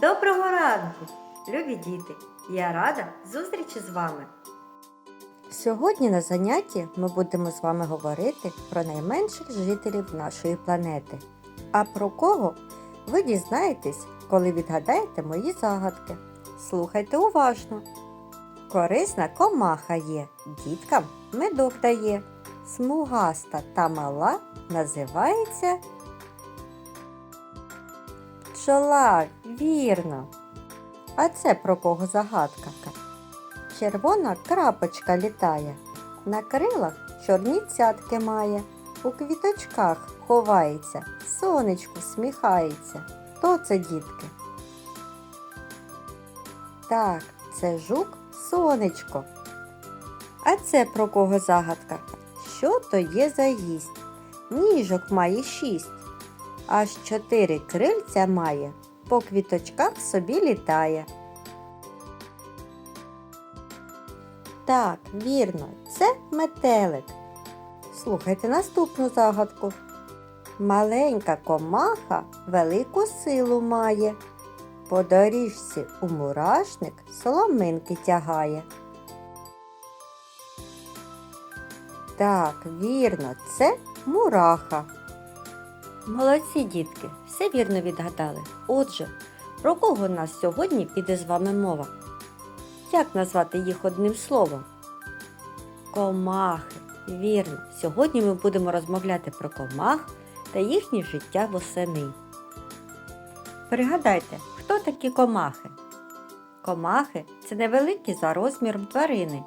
Доброго ранку, любі діти! Я рада зустрічі з вами. Сьогодні на занятті ми будемо з вами говорити про найменших жителів нашої планети. А про кого ви дізнаєтесь, коли відгадаєте мої загадки. Слухайте уважно. Корисна комаха є, діткам медок дає. Смугаста та мала називається Пчола, вірно. А це про кого загадка? Червона крапочка літає, на крилах чорні цятки має, у квіточках ховається, сонечку сміхається. Хто це, дітки? Так, це жук сонечко. А це про кого загадка? Що то є за гість? Ніжок має шість, аж чотири крильця має, по квіточках собі літає. Так, вірно, це метелик. Слухайте наступну загадку. Маленька комаха велику силу має. По доріжці у мурашник соломинки тягає. Так, вірно, це мураха. Молодці, дітки, все вірно відгадали. Отже, про кого нас сьогодні піде з вами мова? Як назвати їх одним словом? Комахи. Вірно, сьогодні ми будемо розмовляти про комах та їхнє життя восени. Пригадайте, хто такі комахи? Комахи це невеликі за розміром тварини.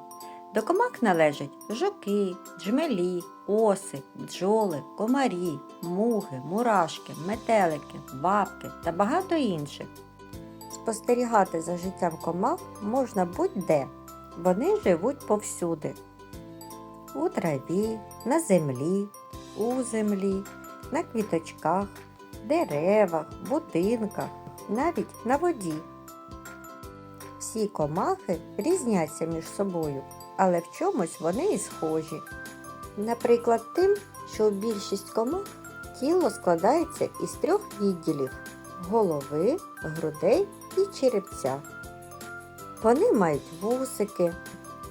До комах належать жуки, джмелі, оси, бджоли, комарі, мухи, мурашки, метелики, бабки та багато інших. Спостерігати за життям комах можна будь-де. Вони живуть повсюди. У траві, на землі, у землі, на квіточках, деревах, будинках, навіть на воді. Всі комахи різняться між собою, але в чомусь вони і схожі. Наприклад, тим, що у більшість комах тіло складається із трьох відділів голови, грудей і черепця. Вони мають вусики,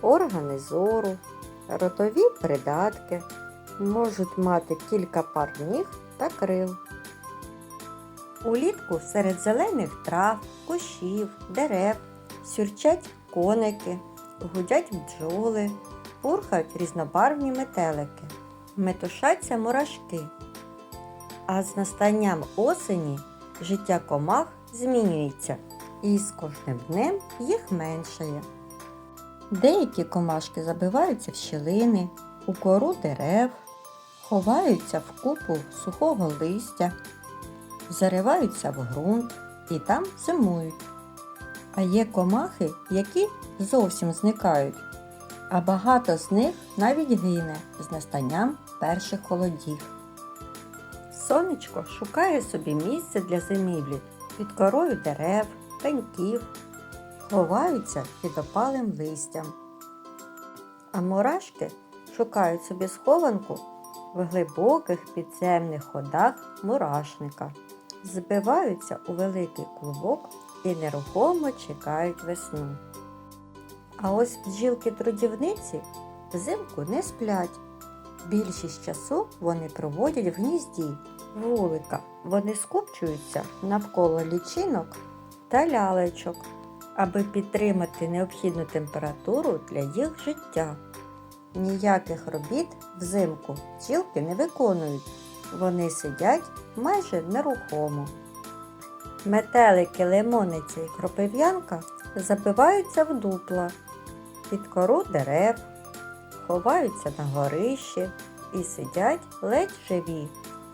органи зору, ротові придатки, можуть мати кілька пар ніг та крил. Улітку серед зелених трав, кущів, дерев сюрчать коники, гудять бджоли, пурхають різнобарвні метелики, метушаться мурашки. А з настанням осені життя комах змінюється і з кожним днем їх меншає. Деякі комашки забиваються в щілини, у кору дерев, ховаються в купу сухого листя, зариваються в ґрунт і там зимують. А є комахи, які зовсім зникають, а багато з них навіть гине з настанням перших холодів. Сонечко шукає собі місце для зимівлі під корою дерев, пеньків, ховаються під опалим листям. А мурашки шукають собі схованку в глибоких підземних ходах мурашника, збиваються у великий клубок і нерухомо чекають весну. А ось бджілки-трудівниці взимку не сплять. Більшість часу вони проводять в гнізді вулика. Вони скупчуються навколо лічинок та лялечок, аби підтримати необхідну температуру для їх життя. Ніяких робіт взимку бджілки не виконують. Вони сидять майже нерухомо. Метелики, лимониця і кропив'янка забиваються в дупла, під кору дерев, ховаються на горищі і сидять ледь живі,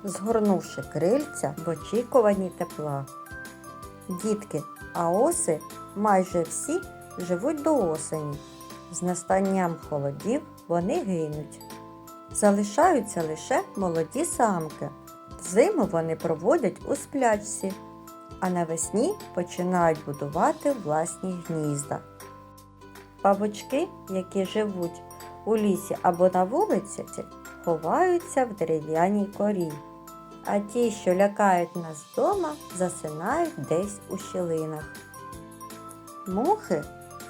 згорнувши крильця в очікуванні тепла. Дітки, а оси майже всі живуть до осені. З настанням холодів вони гинуть. Залишаються лише молоді самки. Зиму вони проводять у сплячці а навесні починають будувати власні гнізда. Павучки, які живуть у лісі або на вулиці, ховаються в дерев'яній корі. а ті, що лякають нас вдома, засинають десь у щілинах. Мухи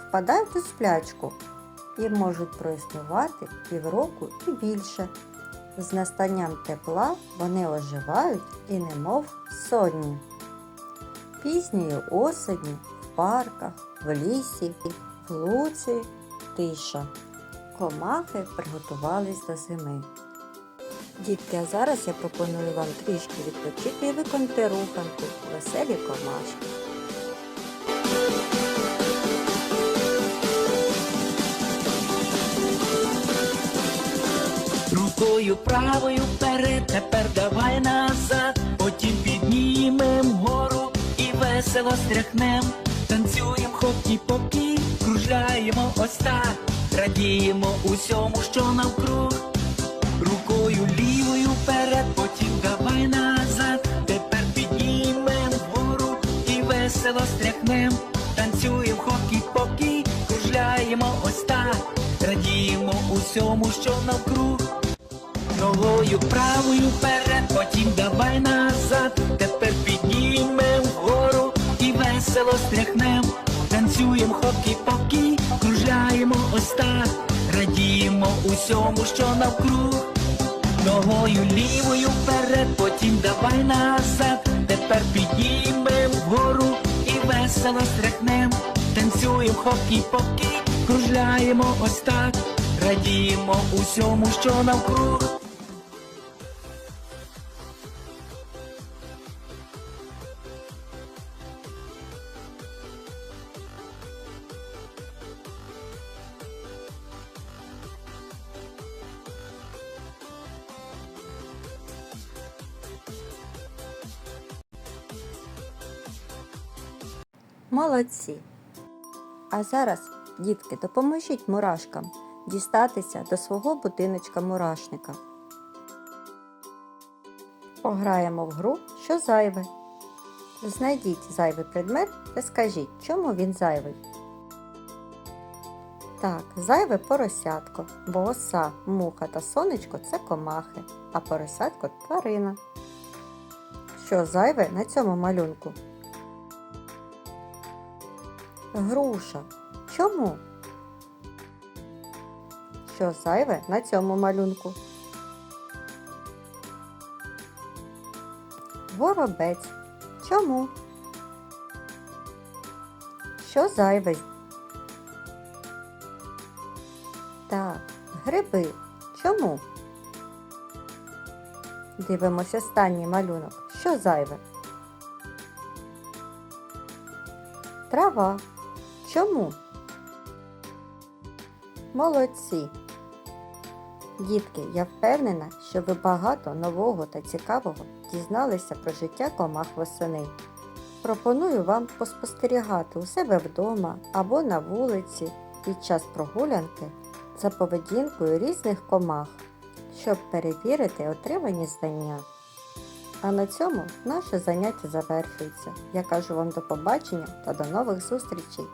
впадають у сплячку і можуть проіснувати півроку і більше. З настанням тепла вони оживають і немов сонні. Пізньої осені в парках, в лісі, в луці тиша. Комахи приготувались до зими. Дітки, а зараз я пропоную вам трішки відпочити і виконати руханку веселі комашки. Рукою правою вперед, тепер давай назад, весело стряхнем, танцюєм хокі поки, кружляємо ось так, радіємо усьому, що навкруг. Рукою лівою вперед, потім давай назад, тепер піднімем вгору і весело стряхнем, танцюєм хокі поки, кружляємо ось так, радіємо усьому, що навкруг. Ногою правою вперед, потім давай назад, тепер піднімем і весело стряхнем, танцюєм хокі-покі, кружляємо ось так, радіємо усьому, що навкруг. Ногою лівою вперед, потім давай назад, тепер піднімем вгору і весело стряхнем, танцюєм хокі-покі, кружляємо ось так, радіємо усьому, що навкруг. Молодці! А зараз, дітки, допоможіть мурашкам дістатися до свого будиночка мурашника. Пограємо в гру, що зайве. Знайдіть зайвий предмет та скажіть, чому він зайвий. Так, зайве поросятко, бо оса, муха та сонечко це комахи, а поросятко тварина. Що зайве на цьому малюнку? Груша. Чому? Що зайве на цьому малюнку? Воробець. Чому? Що зайве? Так, гриби. Чому? Дивимося останній малюнок. Що зайве? Трава. Чому? Молодці! Дітки, я впевнена, що ви багато нового та цікавого дізналися про життя комах восени. Пропоную вам поспостерігати у себе вдома або на вулиці під час прогулянки за поведінкою різних комах, щоб перевірити отримані знання. А на цьому наше заняття завершується. Я кажу вам до побачення та до нових зустрічей!